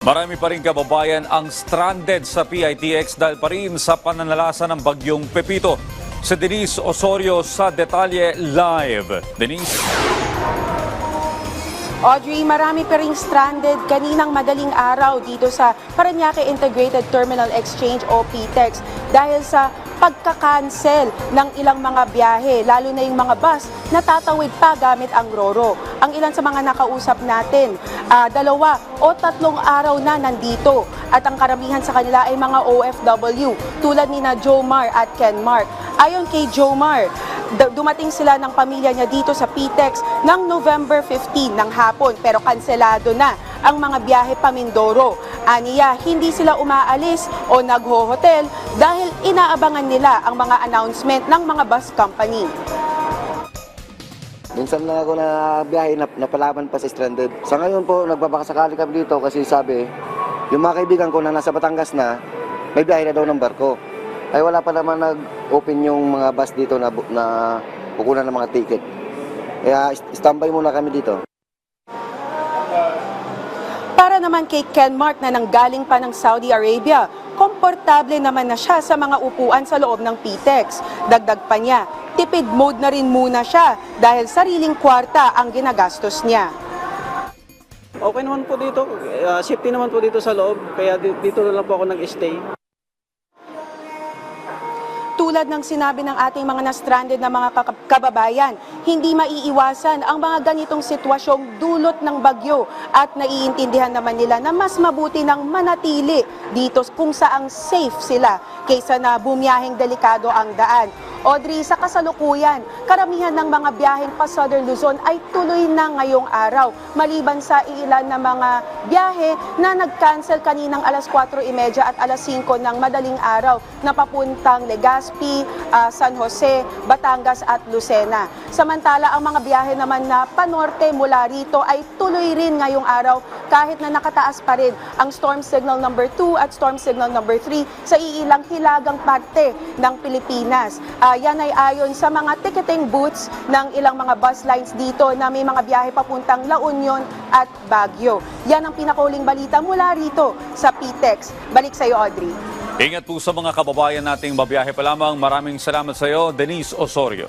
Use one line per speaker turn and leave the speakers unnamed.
Marami pa rin kababayan ang stranded sa PITX dahil pa rin sa pananalasa ng bagyong Pepito. Si Denise Osorio sa Detalye Live. Denise?
Audrey, marami pa ring stranded kaninang madaling araw dito sa Paranaque Integrated Terminal Exchange o PTEX dahil sa pagka-cancel ng ilang mga biyahe, lalo na yung mga bus na tatawid pa gamit ang RORO. Ang ilan sa mga nakausap natin, ah, dalawa o tatlong araw na nandito at ang karamihan sa kanila ay mga OFW tulad ni na Jomar at Kenmar. Ayon kay Jomar, dumating sila ng pamilya niya dito sa PTEX ng November 15 ng hapon pero kanselado na ang mga biyahe pa Mindoro. Aniya, hindi sila umaalis o nagho-hotel dahil inaabangan nila ang mga announcement ng mga bus company.
Minsan lang ako na biyahe na napalaban pa sa stranded. Sa ngayon po, nagbabakasakali kami dito kasi sabi, yung mga kaibigan ko na nasa Batangas na, may biyahe na daw ng barko. Ay wala pa naman nag-open yung mga bus dito na, na kukunan ng mga ticket. Kaya standby muna kami dito.
Para naman kay Ken Mark na nanggaling pa ng Saudi Arabia, komportable naman na siya sa mga upuan sa loob ng PTEX. Dagdag pa niya, tipid mode na rin muna siya dahil sariling kwarta ang ginagastos niya.
Okay naman po dito. Uh, safety naman po dito sa loob. Kaya di- dito na lang po ako nag-stay.
Tulad ng sinabi ng ating mga na-stranded na mga kababayan, hindi maiiwasan ang mga ganitong sitwasyong dulot ng bagyo at naiintindihan naman nila na mas mabuti ng manatili dito kung saang safe sila kaysa na bumiyahing delikado ang daan. Audrey, sa kasalukuyan, karamihan ng mga biyaheng pa Southern Luzon ay tuloy na ngayong araw. Maliban sa ilan na mga biyahe na nag-cancel kaninang alas 4.30 at alas 5 ng madaling araw na papuntang Legazpi, ah, San Jose, Batangas at Lucena. Samantala, ang mga biyahe naman na panorte mula rito ay tuloy rin ngayong araw kahit na nakataas pa rin ang storm signal number 2 at storm signal number 3 sa iilang hilagang parte ng Pilipinas. Ah, yan ay ayon sa mga ticketing booths ng ilang mga bus lines dito na may mga biyahe papuntang La Union at Baguio. Yan ang pinakauling balita mula rito sa PTEX. Balik sa iyo, Audrey.
Ingat po sa mga kababayan nating babiyahe pa lamang. Maraming salamat sa iyo, Denise Osorio.